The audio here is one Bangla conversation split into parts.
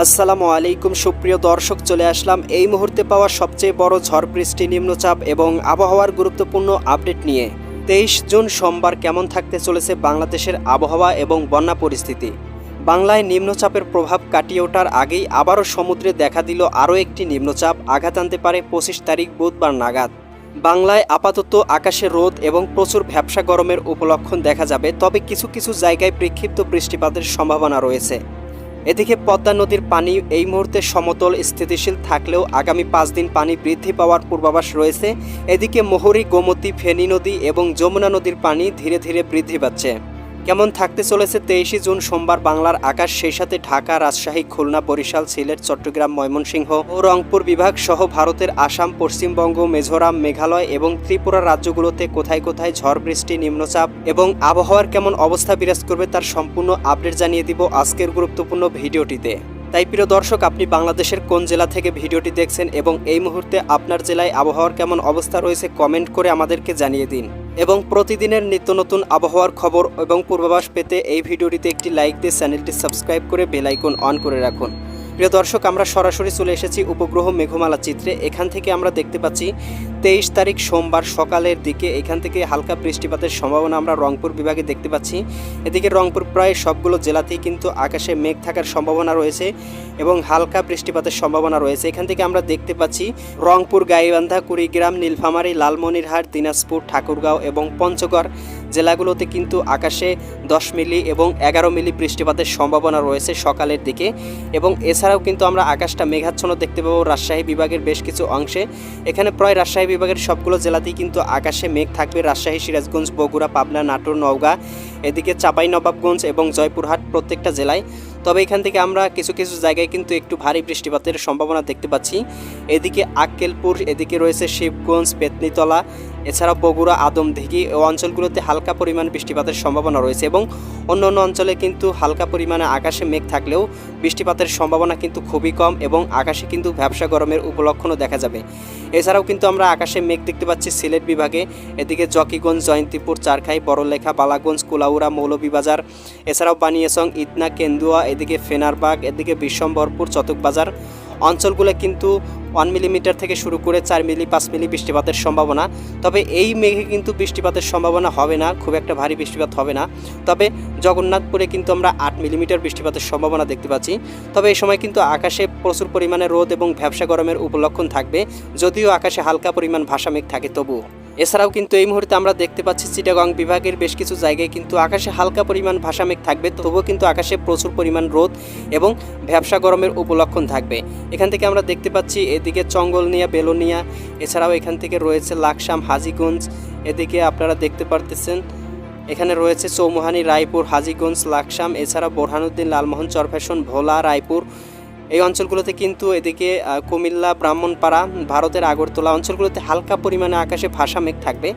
আসসালামু আলাইকুম, সুপ্রিয় দর্শক, চলে আসলাম এই মুহূর্তে পাওয়া সবচেয়ে বড় ঝড় বৃষ্টি নিম্নচাপ এবং আবহাওয়ার গুরুত্বপূর্ণ আপডেট নিয়ে। তেইশ জুন সোমবার কেমন থাকতে চলেছে বাংলাদেশের আবহাওয়া এবং বন্যা পরিস্থিতি? বাংলায় নিম্নচাপের প্রভাব কাটিয়ে ওঠার আগেই আবারও সমুদ্রে দেখা দিল আরও একটি নিম্নচাপ, আঘাত আনতে পারে পঁচিশ তারিখ বুধবার নাগাদ। বাংলায় আপাতত আকাশে রোদ এবং প্রচুর ভ্যাবসা গরমের উপলক্ষণ দেখা যাবে, তবে কিছু কিছু জায়গায় বিক্ষিপ্ত বৃষ্টিপাতের সম্ভাবনা রয়েছে। এদিকে পদ্মা নদীর পানি এই মুহূর্তে সমতল স্থিতিশীল থাকলেও আগামী পাঁচ দিন পানি বৃদ্ধি পাওয়ার পূর্বাভাস রয়েছে। এদিকে মোহরী, গোমতী, ফেনী নদী এবং যমুনা নদীর পানি ধীরে ধীরে বৃদ্ধি পাচ্ছে। কেমন থাকতে চলেছে তেইশে জুন সোমবার বাংলার আকাশ, সেই সাথে ঢাকা, রাজশাহী, খুলনা, বরিশাল, সিলেট, চট্টগ্রাম, ময়মনসিংহ ও রংপুর বিভাগ সহ ভারতের আসাম, পশ্চিমবঙ্গ, মিজোরাম, মেঘালয় এবং ত্রিপুরা রাজ্যগুলোতে কোথায় কোথায় ঝড়, বৃষ্টি, নিম্নচাপ এবং আবহাওয়ার কেমন অবস্থা বিরাজ করবে তার সম্পূর্ণ আপডেট জানিয়ে দিব আজকের গুরুত্বপূর্ণ ভিডিওটিতে। তাই প্রিয় দর্শক, আপনি বাংলাদেশের কোন জেলা থেকে ভিডিওটি দেখছেন এবং এই মুহূর্তে আপনার জেলায় আবহাওয়ার কেমন অবস্থা রয়েছে, কমেন্ট করে আমাদেরকে জানিয়ে দিন। এবং প্রতিদিনের নিত্য নতুন আবহাওয়ার খবর এবং পূর্বাভাস পেতে এই ভিডিওটিতে একটি লাইক দিয়ে চ্যানেলটি সাবস্ক্রাইব করে বেল আইকন অন করে রাখুন। প্রিয় দর্শক, আমরা সরাসরি চলে এসেছি উপগ্রহ মেঘমালা চিত্রে। এখান থেকে আমরা দেখতে পাচ্ছি তেইশ তারিখ সোমবার সকালের দিকে এখান থেকে হালকা বৃষ্টিপাতের সম্ভাবনা আমরা রংপুর বিভাগে দেখতে পাচ্ছি। এদিকে রংপুর প্রায় সবগুলো জেলাতেই কিন্তু আকাশে মেঘ থাকার সম্ভাবনা রয়েছে এবং হালকা বৃষ্টিপাতের সম্ভাবনা রয়েছে। এখান থেকে আমরা দেখতে পাচ্ছি রংপুর, গাইবান্ধা, কুড়িগ্রাম, নীলফামারী, লালমনিরহাট, দিনাজপুর, ঠাকুরগাঁও এবং পঞ্চগড় জেলাগুলোতে কিন্তু আকাশে দশ মিলি এবং এগারো মিলি বৃষ্টিপাতের সম্ভাবনা রয়েছে সকালের দিকে এবং এছাড়াও কিন্তু আমরা আকাশটা মেঘাচ্ছন্ন দেখতে পাবো রাজশাহী বিভাগের বেশ কিছু অংশে। এখানে প্রায় রাজশাহী বিভাগের সবগুলো জেলাতেই কিন্তু আকাশে মেঘ থাকবে। রাজশাহী, সিরাজগঞ্জ, বগুড়া, পাবনা, নাটোর, নওগাঁ, এদিকে চাপাই, নবাবগঞ্জ এবং জয়পুরহাট প্রত্যেকটা জেলায়। তবে এখান থেকে আমরা কিছু কিছু জায়গায় কিন্তু একটু ভারী বৃষ্টিপাতের সম্ভাবনা দেখতে পাচ্ছি। এদিকে আক্কেলপুর, এদিকে রয়েছে শিবগঞ্জ, পেতনিতলা এছাড়া বগুড়া, আদমদিঘি ও অঞ্চলগুলোতে হালকা পরিমাণ বৃষ্টিপাতের সম্ভাবনা রয়েছে এবং অন্য অন্য অঞ্চলে কিন্তু হালকা পরিমাণে আকাশে মেঘ থাকলেও বৃষ্টিপাতের সম্ভাবনা কিন্তু খুবই কম এবং আকাশে কিন্তু ব্যবসা গরমের উপলক্ষণও দেখা যাবে। এছাড়াও কিন্তু আমরা আকাশে মেঘ দেখতে পাচ্ছি সিলেট বিভাগে, এদিকে জকিগঞ্জ, জয়ন্তীপুর, চারখাই, বড়লেখা, বালাগঞ্জ, কুলাউড়া, মৌলভীবাজার, এছাড়াও বানিয়াসং, ইতনা, কেন্দুয়া, এদিকে ফেনারবাগ, এদিকে বিশ্বম্বরপুর, চতকবাজার অঞ্চলগুলো কিন্তু ওয়ান মিলিমিটার থেকে শুরু করে চার মিলি, পাঁচ মিলি বৃষ্টিপাতের সম্ভাবনা। তবে এই মেঘে কিন্তু বৃষ্টিপাতের সম্ভাবনা হবে না, খুব একটা ভারী বৃষ্টিপাত হবে না। তবে জগন্নাথপুরে কিন্তু আমরা আট মিলিমিটার বৃষ্টিপাতের সম্ভাবনা দেখতে পাচ্ছি। তবে এই সময় কিন্তু আকাশে প্রচুর পরিমাণে রোদ এবং ব্যবসা গরমের উপলক্ষণ থাকবে, যদিও আকাশে হালকা পরিমাণ ভাষা মেঘ থাকে তবুও। এছাড়াও কিন্তু এই মুহূর্তে আমরা দেখতে পাচ্ছি চিটাগং বিভাগের বেশ কিছু জায়গায় কিন্তু আকাশে হালকা পরিমাণ ভাষা মেঘ থাকবে, তবুও কিন্তু আকাশে প্রচুর পরিমাণ রোদ এবং ভ্যাবসা গরমের উপলক্ষণ থাকবে। এখান থেকে আমরা দেখতে পাচ্ছি এদিকে চঙ্গলনিয়া, বেলোনিয়া, এছাড়াও এখান থেকে রয়েছে লাকসাম, হাজিগঞ্জ, এদিকে আপনারা দেখতে পারতেছেন, এখানে রয়েছে চৌমুহানি, রায়পুর, হাজিগঞ্জ, লাকসাম এছাড়া বোরহানুদ্দিন, লালমোহন, চরফ্যাশন, ভোলা, রায়পুর এই অঞ্চলগুলোতে কিন্তু এদিকে কুমিল্লা, ব্রাহ্মণপাড়া, ভারতের আগরতলা অঞ্চলগুলোতে হালকা পরিমাণে আকাশে ভাষা মেঘ থাকবে।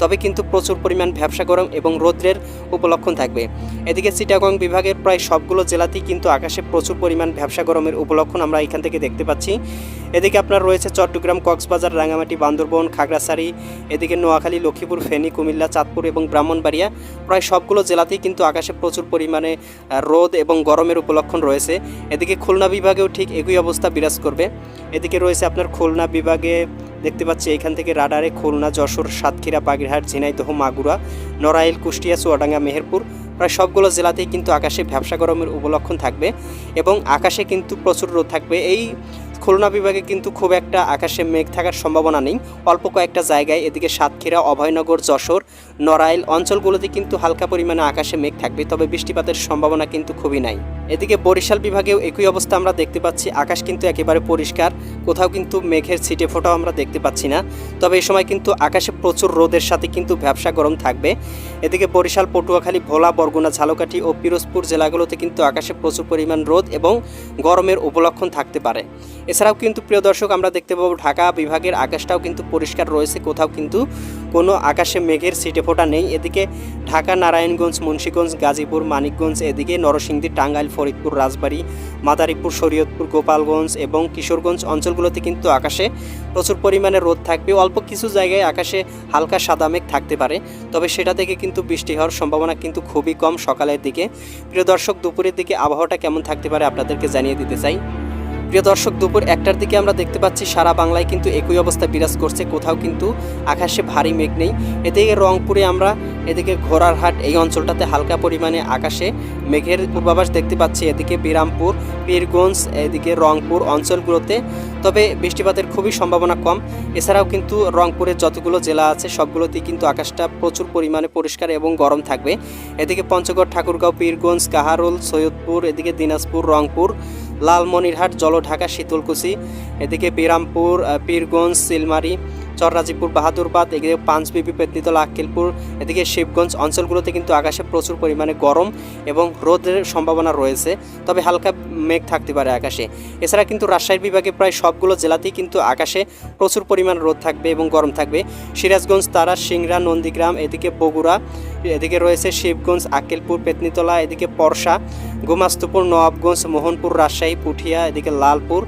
তবে কিন্তু প্রচুর পরিমাণ ভ্যাবসা গরম এবং রৌদ্রের উপলক্ষণ থাকবে। এদিকে চিটাগং বিভাগের প্রায় সবগুলো জেলাতেই কিন্তু আকাশে প্রচুর পরিমাণ ভ্যাবসা গরমের উপলক্ষণ আমরা এখান থেকে দেখতে পাচ্ছি। এদিকে আপনার রয়েছে চট্টগ্রাম, কক্সবাজার রাঙামাটি বান্দরবন, খাগড়াছড়ি, এদিকে নোয়াখালী, লক্ষ্মীপুর, ফেনী, কুমিল্লা, চাঁদপুর এবং ব্রাহ্মণবাড়িয়া। প্রায় সবগুলো জেলাতেই কিন্তু আকাশে প্রচুর পরিমাণে রোদ এবং গরমের উপলক্ষণ রয়েছে। এদিকে খুলনা বিভাগেও ঠিক একই অবস্থা বিরাজ করবে। এদিকে রয়েছে আপনার খুলনা বিভাগে দেখতে পাচ্ছি, এখান থেকে রাডারে খুলনা, যশোর, সাতক্ষীরা, বাগেরহাট, ঝিনাইদহ, মাগুরা, নড়াইল, কুষ্টিয়া, চুয়াডাঙ্গা, মেহেরপুর প্রায় সবগুলো জেলাতেই কিন্তু আকাশে ভ্যাবসা গরমের উপলক্ষণ থাকবে এবং আকাশে কিন্তু প্রচুর রোদ থাকবে। এই খুলনা বিভাগে কিন্তু খুব একটা আকাশে মেঘ থাকার সম্ভাবনা নেই। অল্প কয়েকটা জায়গায় এদিকে সাতক্ষীরা, অভয়নগর, যশোর, নড়াইল অঞ্চলগুলোতে কিন্তু হালকা পরিমাণে আকাশে মেঘ থাকবে, তবে বৃষ্টিপাতের সম্ভাবনা কিন্তু খুবই নাই। এদিকে বরিশাল বিভাগেও একই অবস্থা আমরা দেখতে পাচ্ছি। আকাশ কিন্তু একেবারে পরিষ্কার, কোথাও কিন্তু মেঘের ছিটে ফোটাও আমরা দেখতে পাচ্ছি না। তবে এই সময় কিন্তু আকাশে প্রচুর রোদের সাথে কিন্তু ব্যবসা গরম থাকবে। এদিকে বরিশাল, পটুয়াখালী, ভোলা, বরগুনা, ঝালকাঠি ও পিরোজপুর জেলাগুলোতে কিন্তু আকাশে প্রচুর পরিমাণ রোদ এবং গরমের উপলক্ষণ থাকতে পারে। এছাড়াও কিন্তু প্রিয় দর্শক, আমরা দেখতে পাবো ঢাকা বিভাগের আকাশটাও কিন্তু পরিষ্কার রয়েছে, কোথাও কিন্তু কোনো আকাশে মেঘের সিটে ফোটা নেই। এদিকে ঢাকা, নারায়ণগঞ্জ, মুন্সীগঞ্জ, গাজীপুর, মানিকগঞ্জ, এদিকে নরসিংদী, টাঙ্গাইল, ফরিদপুর, রাজবাড়ী, মাদারীপুর, শরীয়তপুর, গোপালগঞ্জ এবং কিশোরগঞ্জ অঞ্চলগুলোতে কিন্তু আকাশে প্রচুর পরিমাণে রোদ থাকবে। অল্প কিছু জায়গায় আকাশে হালকা সাদা মেঘ থাকতে পারে, তবে সেটা থেকে কিন্তু বৃষ্টি হওয়ার সম্ভাবনা কিন্তু খুবই কম সকালের দিকে। প্রিয় দর্শক, দুপুরের দিকে আবহাওয়াটা কেমন থাকতে পারে আপনাদেরকে জানিয়ে দিতে চাই। প্রিয় দর্শক, দুপুর একটার দিকে আমরা দেখতে পাচ্ছি সারা বাংলায় কিন্তু একই অবস্থা বিরাজ করছে। কোথাও কিন্তু আকাশে ভারী মেঘ নেই। এদিকে রংপুরে আমরা এদিকে ঘোড়ারহাট এই অঞ্চলটাতে হালকা পরিমাণে আকাশে মেঘের পূর্বাভাস দেখতে পাচ্ছি। এদিকে বিরামপুর, পীরগঞ্জ, এদিকে রংপুর অঞ্চলগুলোতে। তবে বৃষ্টিপাতের খুবই সম্ভাবনা কম। এছাড়াও কিন্তু রংপুরের যতগুলো জেলা আছে, সবগুলোতেই কিন্তু আকাশটা প্রচুর পরিমাণে পরিষ্কার এবং গরম থাকবে। এদিকে পঞ্চগড়, ঠাকুরগাঁও, পীরগঞ্জ, কাহারোল, সৈয়দপুর, এদিকে দিনাজপুর, রংপুর লালমনিরহাট জলঢাকা শীতলকুচি এদিকে বিরামপুর পীরগঞ্জ সিলমারি চররাজিপুর বাহাদুরবাদ, এদিকে পাঁচবিবি পেতনিতলা আক্কেলপুর, এদিকে শিবগঞ্জ অঞ্চলগুলোতে কিন্তু আকাশে প্রচুর পরিমাণে গরম এবং রোদের সম্ভাবনা রয়েছে, তবে হালকা মেঘ থাকতে পারে আকাশে। এছাড়া কিন্তু রাজশাহী বিভাগে প্রায় সবগুলো জেলাতেই কিন্তু আকাশে প্রচুর পরিমাণ রোদ থাকবে এবং গরম থাকবে। সিরাজগঞ্জ, তারা, সিংড়া, নন্দীগ্রাম, এদিকে বগুড়া, এদিকে রয়েছে শিবগঞ্জ, আক্কেলপুর, পেতনিতলা, এদিকে পরশা, গোমাস্তুপুর নবাবগঞ্জ মোহনপুর, রাজশাহী, পুঠিয়া, এদিকে লালপুর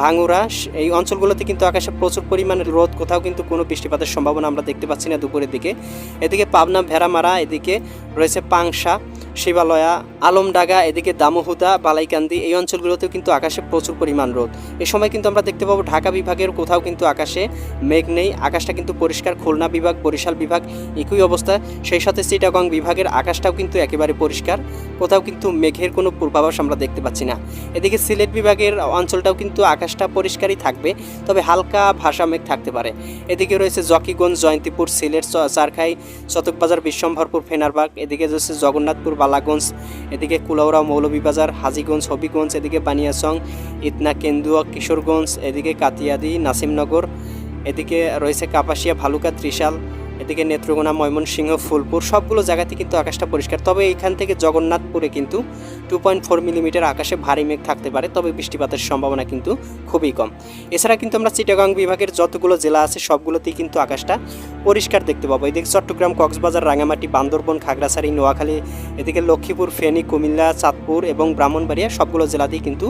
ভাঙুরা, এই অঞ্চলগুলোতে কিন্তু আকাশে প্রচুর পরিমাণে রোদ, কোথাও কিন্তু কোনো বৃষ্টিপাতের সম্ভাবনা আমরা দেখতে পাচ্ছি না দুপুরের দিকে। এদিকে পাবনা, ভেড়ামারা, এদিকে রয়েছে পাংশা। শিবালয়া, আলমডাঙ্গা, এদিকে দামোহুদা, বালাইকান্দি এই অঞ্চলগুলোতেও কিন্তু আকাশে প্রচুর পরিমাণ রোদ। এ সময় কিন্তু আমরা দেখতে পাবো ঢাকা বিভাগের কোথাও কিন্তু আকাশে মেঘ নেই। আকাশটা কিন্তু পরিষ্কার, খুলনা বিভাগ, বরিশাল বিভাগ একই অবস্থা। সেই সাথে চিটাগং বিভাগের আকাশটাও কিন্তু একেবারে পরিষ্কার। কোথাও কিন্তু মেঘের কোনো পূর্বাভাস আমরা দেখতে পাচ্ছি না। এদিকে সিলেট বিভাগের অঞ্চলটাও কিন্তু আকাশটা পরিষ্কারই থাকবে, তবে হালকা ভাষা মেঘ থাকতে পারে। এদিকে রয়েছে জকিগঞ্জ, জয়ন্তীপুর, সিলেট চারখাই, চতকবাজার, বিশ্বম্ভরপুর, ফেনারবাগ। এদিকে রয়েছে জগন্নাথপুর বালাগঞ্জ, এদিকে কুলাউড়া, মৌলভীবাজার, হাজিগঞ্জ, হবিগঞ্জ, এদিকে বানিয়াচং ইতনা কেন্দুয়া, কিশোরগঞ্জ, এদিকে কাতিয়াদি নাসিমনগর, এদিকে রয়েছে কাপাসিয়া, ভালুকা, ত্রিশাল এদিকে নেত্রকোনা, ময়মনসিংহ, ফুলপুর, সবগুলো জায়গাতে কিন্তু আকাশটা পরিষ্কার। তবে এইখান থেকে জগন্নাথপুরে কিন্তু টু পয়েন্ট ফোর মিলিমিটার আকাশে ভারী মেঘ থাকতে পারে, তবে বৃষ্টিপাতের সম্ভাবনা কিন্তু খুবই কম। এছাড়া কিন্তু আমরা চিটাগাং বিভাগের যতগুলো জেলা আছে, সবগুলোতেই কিন্তু আকাশটা পরিষ্কার দেখতে পাবো। এদিকে চট্টগ্রাম, কক্সবাজার রাঙামাটি বান্দরবন, খাগড়াছড়ি, নোয়াখালী, এদিকে লক্ষ্মীপুর, ফেনী, কুমিল্লা, চাঁদপুর এবং ব্রাহ্মণবাড়িয়া সবগুলো জেলাতেই কিন্তু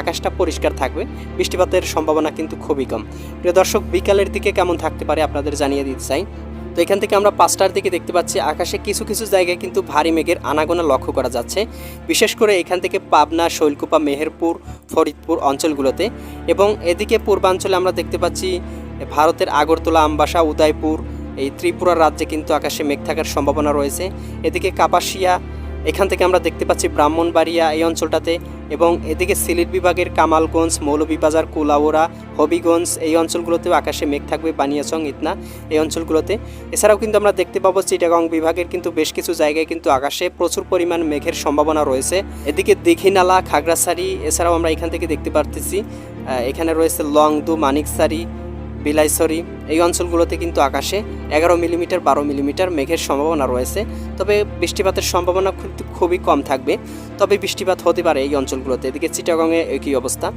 আকাশটা পরিষ্কার থাকবে। বৃষ্টিপাতের সম্ভাবনা কিন্তু খুবই কম। প্রিয় দর্শক, বিকালের দিকে কেমন থাকতে পারে আপনাদের জানিয়ে দিতে চাই। তো এখান থেকে আমরা পাঁচটার দিকে দেখতে পাচ্ছি আকাশে কিছু কিছু জায়গায় কিন্তু ভারী মেঘের আনাগোনা লক্ষ্য করা যাচ্ছে। বিশেষ করে এখান থেকে পাবনা, শৈলকুপা, মেহেরপুর, ফরিদপুর অঞ্চলগুলোতে এবং এদিকে পূর্বাঞ্চলে আমরা দেখতে পাচ্ছি ভারতের আগরতলা, আমবাসা, উদয়পুর, এই ত্রিপুরা রাজ্যে কিন্তু আকাশে মেঘ থাকার সম্ভাবনা রয়েছে। এদিকে কাপাসিয়া এখান থেকে আমরা দেখতে পাচ্ছি ব্রাহ্মণবাড়িয়া এই অঞ্চলটাতে এবং এদিকে সিলেট বিভাগের কামালগঞ্জ, মৌলভীবাজার কুলাউড়া হবিগঞ্জ এই অঞ্চলগুলোতেও আকাশে মেঘ থাকবে, বানিয়াচং, ইতনা এই অঞ্চলগুলোতে। এছাড়াও কিন্তু আমরা দেখতে পাবো চিটাগং বিভাগের কিন্তু বেশ কিছু জায়গায় কিন্তু আকাশে প্রচুর পরিমাণ মেঘের সম্ভাবনা রয়েছে। এদিকে দীঘিনালা, খাগড়াছড়ি এছাড়াও আমরা এখান থেকে দেখতে পারতেছি এখানে রয়েছে লংদু মানিকসারি বিলাইছড়ি এই অঞ্চলগুলোতে কিন্তু আকাশে এগারো মিলিমিটার, বারো মিলিমিটার মেঘের সম্ভাবনা রয়েছে। তবে বৃষ্টিপাতের সম্ভাবনা কিন্তু খুবই কম থাকবে। তবে বৃষ্টিপাত হতে পারে এই অঞ্চলগুলোতে। এদিকে চিটাগংয়ে একই অবস্থা।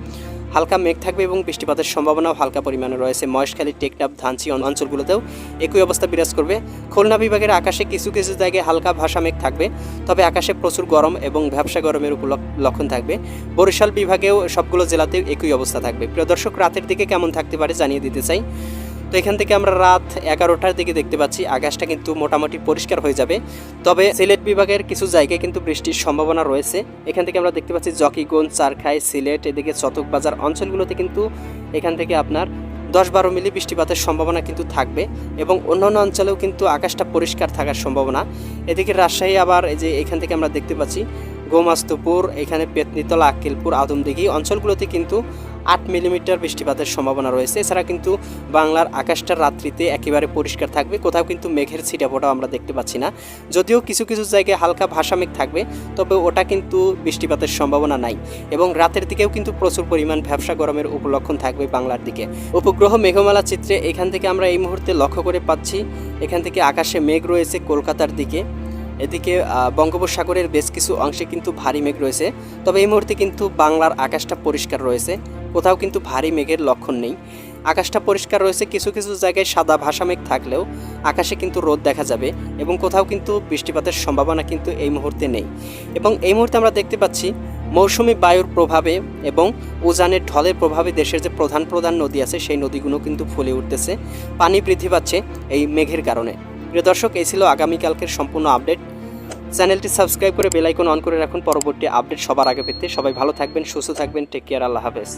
হালকা মেঘ থাকবে এবং বৃষ্টিপাতের সম্ভাবনাও হালকা পরিমাণে রয়েছে। মহেশখালী, টেকনাফ ধানচি অঞ্চলগুলোতেও একই অবস্থা বিরাজ করবে। খুলনা বিভাগের আকাশে কিছু কিছু জায়গায় হালকা ভাষা মেঘ থাকবে। তবে আকাশে প্রচুর গরম এবং ব্যবসা গরমের লক্ষণ থাকবে। বরিশাল বিভাগেও সবগুলো জেলাতেও একই অবস্থা থাকবে। প্রিয় দর্শক, রাতের দিকে কেমন থাকতে পারে জানিয়ে দিতে চাই। তো এখান থেকে আমরা রাত এগারোটার দিকে দেখতে পাচ্ছি। আকাশটা কিন্তু মোটামুটি পরিষ্কার হয়ে যাবে। তবে সিলেট বিভাগের কিছু জায়গায় কিন্তু বৃষ্টির সম্ভাবনা রয়েছে। এখান থেকে আমরা দেখতে পাচ্ছি জকিগঞ্জ, চারখাই, সিলেট, এদিকে চতকবাজার অঞ্চলগুলোতে কিন্তু এখান থেকে আপনার দশ বারো মিলি বৃষ্টিপাতের সম্ভাবনা কিন্তু থাকবে এবং অন্যান্য অঞ্চলেও কিন্তু আকাশটা পরিষ্কার থাকার সম্ভাবনা। এদিকে রাজশাহী আবার এই যে এখান থেকে আমরা দেখতে পাচ্ছি, গোমাস্তুপুর, এখানে পেতনিতলা, আক্কেলপুর, আদমদিঘি অঞ্চলগুলোতে কিন্তু আট মিলিমিটার বৃষ্টিপাতের সম্ভাবনা রয়েছে। এছাড়া কিন্তু বাংলার আকাশটা রাত্রিতে একেবারে পরিষ্কার থাকবে। কোথাও কিন্তু মেঘের ছিটাফোটাও আমরা দেখতে পাচ্ছি না। যদিও কিছু কিছু জায়গায় হালকা ভাষা মেঘ থাকবে, তবে ওটা কিন্তু বৃষ্টিপাতের সম্ভাবনা নাই এবং রাতের দিকেও কিন্তু প্রচুর পরিমাণ ব্যবসা গরমের উপলক্ষণ থাকবে বাংলার দিকে। উপগ্রহ মেঘমালা চিত্রে এখান থেকে আমরা এই মুহূর্তে লক্ষ্য করে পাচ্ছি, এখান থেকে আকাশে মেঘ রয়েছে কলকাতার দিকে। এদিকে বঙ্গোপসাগরের বেশ কিছু অংশে কিন্তু ভারী মেঘ রয়েছে। তবে এই মুহূর্তে কিন্তু বাংলার আকাশটা পরিষ্কার রয়েছে। কোথাও কিন্তু ভারী মেঘের লক্ষণ নেই। আকাশটা পরিষ্কার রয়েছে, কিছু কিছু জায়গায় সাদা ভাষা মেঘ থাকলেও আকাশে কিন্তু রোদ দেখা যাবে এবং কোথাও কিন্তু বৃষ্টিপাতের সম্ভাবনা কিন্তু এই মুহূর্তে নেই। এবং এই মুহূর্তে আমরা দেখতে পাচ্ছি, মৌসুমি বায়ুর প্রভাবে এবং উজানের ঢলের প্রভাবে দেশের যে প্রধান প্রধান নদী আছে, সেই নদীগুলো কিন্তু ফুলে উঠতেছে। পানি বৃদ্ধি পাচ্ছে এই মেঘের কারণে। প্রিয় দর্শক, এই ছিল আগামীকালকের সম্পূর্ণ আপডেট। চ্যানেলটি সাবস্ক্রাইব করে বেলাইকন অন করে রাখুন। পরবর্তী আপডেট সবার আগে পেতে সবাই ভালো থাকবেন, সুস্থ থাকবেন টেক কেয়ার আল্লাহ হাফেজ।